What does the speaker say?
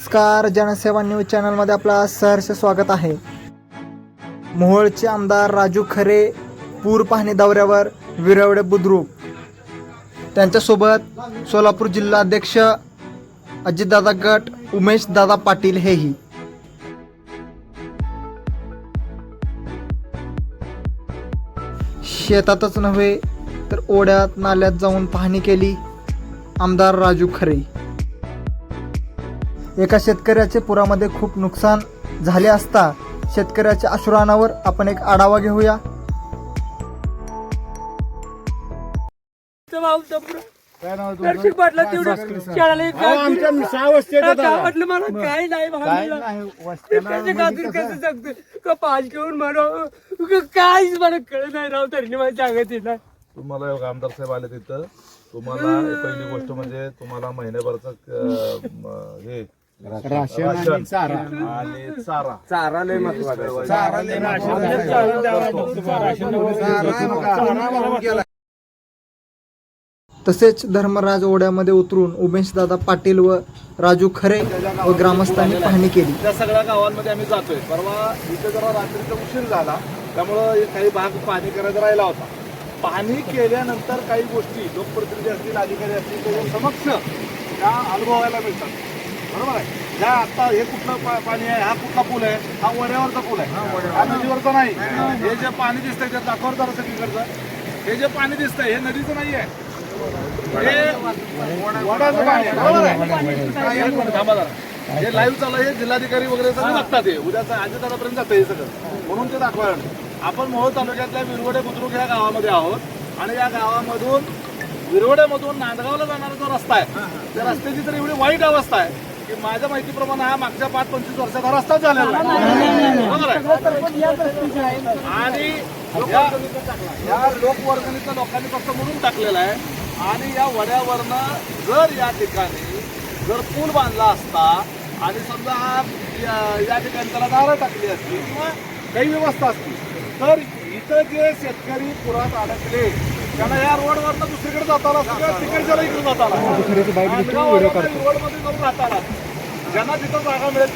नमस्कार जनसेवा न्यूज चॅनलमध्ये आपलं सहर्ष स्वागत आहे. मोहोळचे आमदार राजू खरे पूर पाहणी दौऱ्यावर विरवडे बुद्रुक. त्यांच्यासोबत सोलापूर जिल्हाध्यक्ष अजितदादा गट उमेश दादा पाटील हेही. शेतातच नव्हे तर ओढ्यात नाल्यात जाऊन पाहणी केली आमदार राजू खरे. एका शेतकऱ्याचे पुरामध्ये खूप नुकसान झाले असता शेतकऱ्याच्या अश्रुरानावर आपण एक आढावा घेऊया. काय नाव आहे मला काय नाही भांडीला. त्याच्या खातीर कसं? सांगतो का पाच घेऊन म्हणा काहीच मला कळत नाही राव तरी मला सांगत नाही. तुम्हाला एक आमदार साहेब आले तिथं. तुम्हाला पहिली गोष्ट म्हणजे तुम्हाला महिन्याभरचं अं, म, हे राशन. आणि चारा. आणि चारा. चारा लय महत्त्वाचा चारा लय तसेच धर्मराज ओढ्यामध्ये उतरून उमेशदादा पाटील व राजू खरे व ग्रामस्थांनी पाहणी केली. त्या सगळ्या गावांमध्ये आम्ही जातोय. परवा इथे जरा रात्रीचा उशीर झाला. त्यामुळं काही भाग पाहणी करायचा राहिला होता. पाहणी केल्यानंतर काही गोष्टी लोकप्रतिनिधी असतील अधिकारी असतील त्याच्या समक्ष त्या अनुभवायला मिळतात. बरोबर आहे? ह्या आता हे कुठलं पा- पाणी आहे? हा कुठला पूल आहे? हा वड्यावरचा पूल आहे. हा नदीवरचा नाही. हे जे पाणी दिसतंय ते दाखवर जरा सगळीकडचं. हे जे पाणी दिसतंय हे नदीचं नाही आहे. हे वड्याचं पाणी आहे. बरोबर आहे? एक मिनिट थांबा जरा. हे लाईव्ह चालू आहे. जिल्हाधिकारी वगैरे सगळं बघतात हे. उद्याचं अजितदादापर्यंत जातं हे सगळं. म्हणून ते दाखवायला. आपण मोहोळ तालुक्यातल्या विरवडे बुद्रुक या गावामध्ये आहोत. आणि या गावामधून विरवड्यामधून नांदगावला जाणारा जो रस्ता आहे त्या रस्त्याची तर एवढी वाईट अवस्था आहे. की माझ्या माहितीप्रमाणे हा मागच्या पाच पंचवीस वर्षात हा रस्ता झालेला आहे. बरोबर आहे? आणि या लोकवर्गणीच्या लोकांनी फक्त म्हणून टाकलेला आहे. आणि या वड्यावरनं जर या ठिकाणी जर पूल बांधला असता आणि समजा हा या- या ठिकाणी त्याला दारं टाकली असती किंवा काही व्यवस्था असती तर इथं जे शेतकरी पुरात अडकले त्यांना या रोडवरनं दुसरीकडे जाताना सगळ्या तिकडच्याला इकडे जाताना. रोडमध्ये जाऊन राहताना. ज्यांना जिथं जागा मिळेल